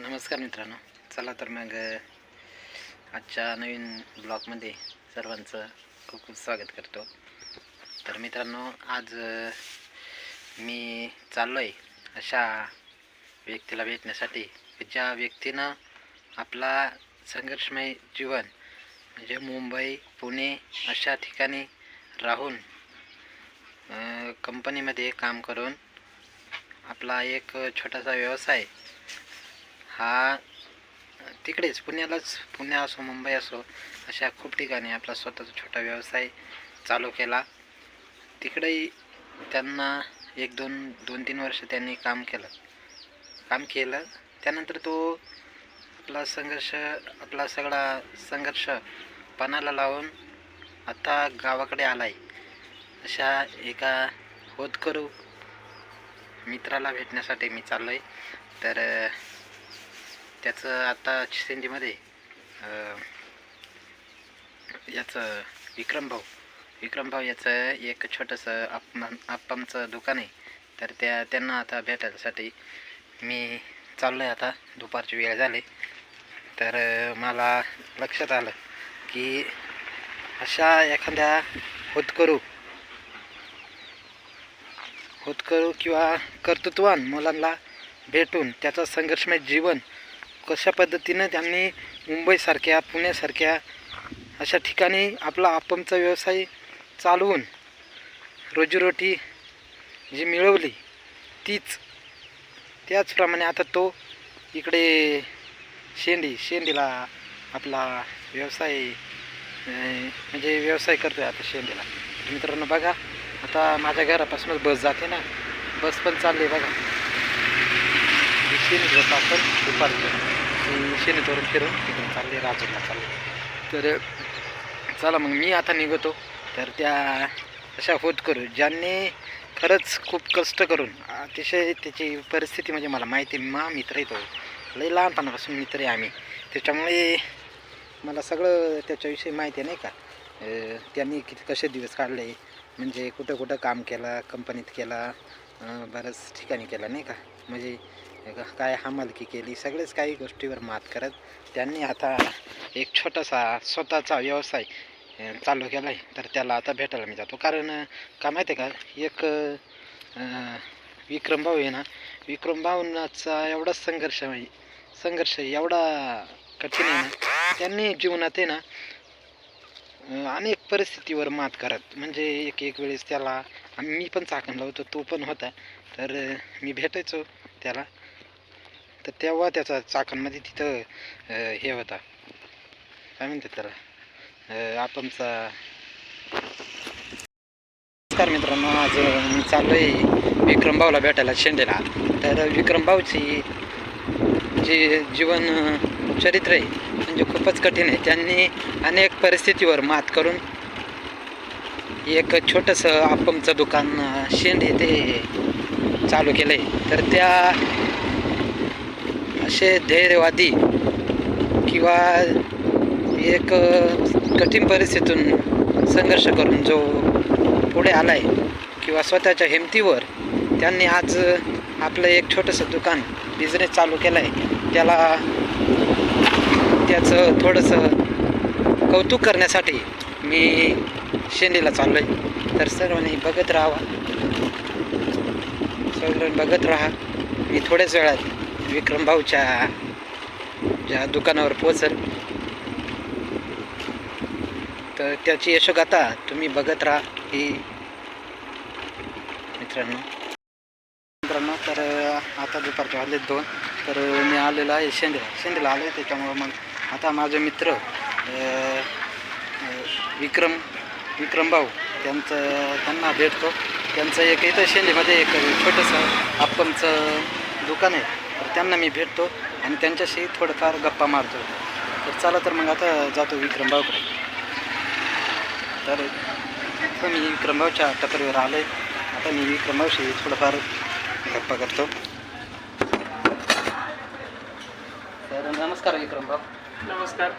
नमस्कार मित्रांनो. चला तर मग आजच्या नवीन ब्लॉगमध्ये सर्वांचं खूप खूप स्वागत करतो. तर मित्रांनो आज मी चाललो आहे अशा व्यक्तीला भेटण्यासाठी. ज्या व्यक्तीनं आपला संघर्षमय जीवन म्हणजे मुंबई पुणे अशा ठिकाणी राहून कंपनीमध्ये काम करून आपला एक छोटासा व्यवसाय हा तिकडेच पुण्यालाच पुणे असो मुंबई असो अशा खूप ठिकाणी आपला स्वतःचा छोटा व्यवसाय चालू केला. तिकडेही त्यांना एक दोन दोन तीन वर्ष त्यांनी काम केलं. काम केलं. त्यानंतर तो आपला संघर्ष आपला सगळा संघर्ष पणाला लावून आता गावाकडे आला आहे अशा एका होतकरू मित्राला भेटण्यासाठी मी चाललो आहे तर त्याचं आता चिसेंजीमध्ये याचं विक्रमभाऊ विक्रमभाऊ याचं एक छोटंसं आपण आप्पांचं दुकान आहे. तर त्या त्यांना आता भेटायसाठी मी चाललो आहे आता. दुपारची वेळ झाली. तर मला लक्षात आलं की अशा एखाद्या होतकरू होतकरू किंवा कर्तृत्वान मुलांना भेटून त्याचं संघर्षमय जीवन कशा पद्धतीनं त्यांनी मुंबईसारख्या पुण्यासारख्या अशा ठिकाणी आपला आपमचा व्यवसाय चालवून रोजीरोटी जी मिळवली तीच त्याचप्रमाणे आता तो इकडे शेंडी शेंडीला आपला व्यवसाय म्हणजे व्यवसाय करतोय आता शेंडीला. मित्रांनो बघा आता माझ्या घरापासूनच बस जाते ना. बस पण चालली आहे बघा. शेणीत बस आपण दुपारचं शेणीतवरून फिरून तिकडे चालले राजूला चालले. तर चला मग मी आता निघतो. तर त्या अशा होत करू. ज्यांनी खरंच खूप कष्ट करून अतिशय त्याची परिस्थिती म्हणजे मला माहिती आहे मा मित्र येतो लई लहानपणापासून मित्र आहे आम्ही. त्याच्यामुळे मला सगळं त्याच्याविषयी माहिती आहे नाही का? त्यांनी किती कसे दिवस काढले म्हणजे कुठं कुठं काम केलं कंपनीत केला बऱ्याच ठिकाणी केला नाही का? म्हणजे काय हमालकी केली सगळेच काही गोष्टीवर मात करत त्यांनी आता एक छोटासा स्वतःचा व्यवसाय चालू केला आहे तर त्याला आता भेटायला मी जातो. कारण का माहिती आहे का? एक विक्रम विक्रमभाऊ आहे ना विक्रमभाऊंचा एवढा संघर्ष आहे संघर्ष एवढा कठीण आहे ना त्यांनी जीवनात आहे ना अनेक परिस्थितीवर मात करत. म्हणजे एक एक वेळेस त्याला मी पण चाकण लावतो तो पण होता. तर मी भेटायचो त्याला. तर तेव्हा त्याचा चाकणमध्ये तिथं हे होता. काय म्हणतात त्याला? आपणचा नमस्कार मित्रांनो आज मी चाललो आहे विक्रमभाऊला भेटायला शेंडेला. तर विक्रमभाऊची जे जीवन चरित्र आहे म्हणजे खूपच कठीण आहे. त्यांनी अनेक परिस्थितीवर मात करून एक छोटंसं आपमचं दुकान शेंड येथे चालू केलं आहे तर त्या असे धैर्यवादी किंवा एक कठीण परिस्थितीतून संघर्ष करून जो पुढे आला आहे किंवा स्वतःच्या हिमतीवर त्यांनी आज आपलं एक छोटंसं दुकान बिझनेस चालू केलं आहे त्याला त्याचं थोडंसं कौतुक करण्यासाठी मी शेंडीला चाललो आहे तर सर्वांनी बघत राहावा सर्व बघत राहा. मी थोड्याच वेळात विक्रम भाऊच्या ज्या दुकानावर पोचल तर त्याची यशोगाथा तुम्ही बघत राहा ही मित्रांनो. मित्रांनो तर आता दुपारच्या आले दोन. तर मी आलेलो आहे शेंडीला. शेंडीला आलो आहे त्याच्यामुळं मग आता माझे मित्र विक्रम विक्रम भाऊ त्यांचं त्यांना भेटतो. त्यांचं एक इथं शेंडीमध्ये एक छोटंसं आपणचं दुकान आहे. तर त्यांना मी भेटतो आणि त्यांच्याशी थोडंफार गप्पा मारतो. तर चला तर मग आता जातो विक्रम भाऊकडे. तर मी विक्रम भाऊच्या टपरीवर आलो आहे आता मी विक्रम भाऊशी थोडंफार गप्पा करतो. तर नमस्कार विक्रम भाऊ. नमस्कार.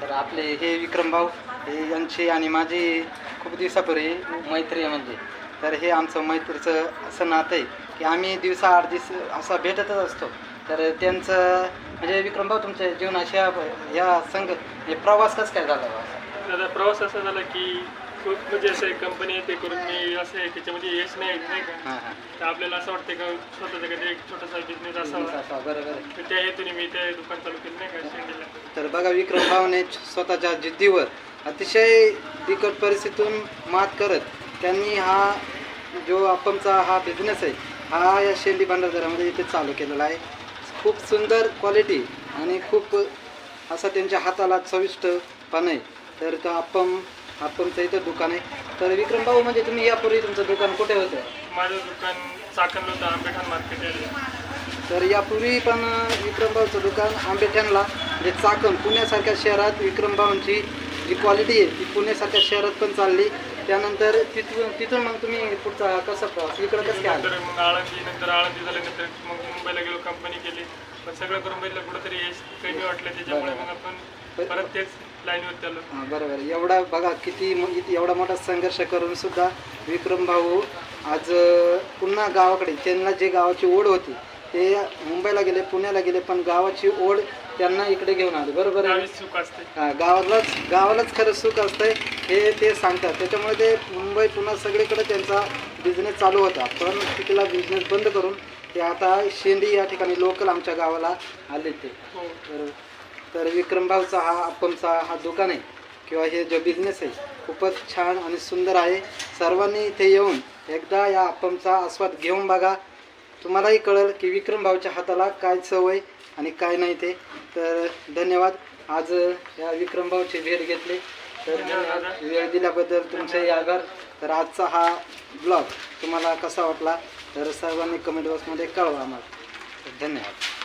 तर आपले हे विक्रम भाऊ हे यांची आणि माझी खूप दिवसापूर्वी मैत्री आहे म्हणजे. तर हे आमचं मैत्रीचं असं नातं आहे की आम्ही दिवसा आठ दिवस असा भेटतच असतो. तर त्यांचं म्हणजे विक्रमभाऊ तुमच्या जीवनाच्या या संघ हे प्रवास कसं काय झाला? प्रवास असा झाला की खूप म्हणजे असं कंपनी आहे ते करून मी असं आहे त्याच्यामध्ये यश नाही नाही का? हां हां. तर आपल्याला असं वाटतं का स्वतःचा कधी एक छोटासा बिझनेस असावा? असा, बरोबर आहे. तर त्या हेतूने मी ते दुकान चालू केलं नाही का शेंडीला. तर बघा विक्रम भाऊने स्वतःच्या जिद्दीवर अतिशय बिकट परिस्थितीतून मात करत त्यांनी हा जो आपणचा हा बिझनेस आहे हा या शेंडी भंडारदरामध्ये इथे चालू केलेला आहे. खूप सुंदर क्वालिटी आणि खूप असा त्यांच्या हाताला चविष्टपणा आहे तर तो आपण आपणचं इथं दुकान आहे. तर विक्रम भाऊ म्हणजे तुम्ही यापूर्वी तुमचं दुकान कुठे होतं? माझं दुकान चाकणलं होतं आंबेठाण मार्केट एरिया तर यापूर्वी पण विक्रमभाऊचं दुकान आंबेठ्यांना म्हणजे चाकण पुण्यासारख्या शहरात विक्रमभाऊंची जी क्वालिटी आहे ती पुण्यासारख्या शहरात पण चालली. त्यानंतर तिथून तिथून मग तुम्ही पुढचा कसा प्रवास इकडं कसं काय आलं? नंतर मग आळंदी नंतर आळंदी झाल्यानंतर मग मुंबईला गेलो कंपनी केली. पण सगळं करून बघितलं कुठंतरी यश कमी वाटलं त्याच्यामुळे मग आपण परत तेच लाईनवर हां बरोबर. एवढा बघा किती म- किती एवढा मोठा संघर्ष करून सुद्धा विक्रम भाऊ आज अं, पुन्हा गावाकडे त्यांना जे गावाची ओढ होती ते मुंबईला गेले पुण्याला गेले पण गावाची ओढ त्यांना इकडे घेऊन आले. बरोबर आहे गावीच सुख असते हा, गावालाच गावालाच खरं सुख असतंय हे ते सांगतात. त्याच्यामुळे ते मुंबई पुन्हा सगळीकडे त्यांचा बिझनेस चालू होता. पण तिथला बिझनेस बंद करून ते आता शेंडी या ठिकाणी लोकल आमच्या गावाला आले ते. हो. तर तर विक्रमभाऊचा हा अप्पमचा हा दुकान आहे. किंवा हे जो बिझनेस आहे खूपच छान आणि सुंदर आहे. सर्वांनी इथे येऊन एकदा या अप्पमचा आस्वाद घेऊन बघा. तुम्हालाही कळेल की विक्रमभाऊच्या हाताला काय आहे आणि काय नाही ते. तर धन्यवाद. आज या विक्रमभाऊची भेट घेतली. तर धन्यवाद. वेळ दिल्याबद्दल तुमचेही आभार. तर आजचा हा ब्लॉग तुम्हाला कसा वाटला? तर सर्वांनी कमेंट बॉक्समध्ये कळवा आम्हाला. धन्यवाद.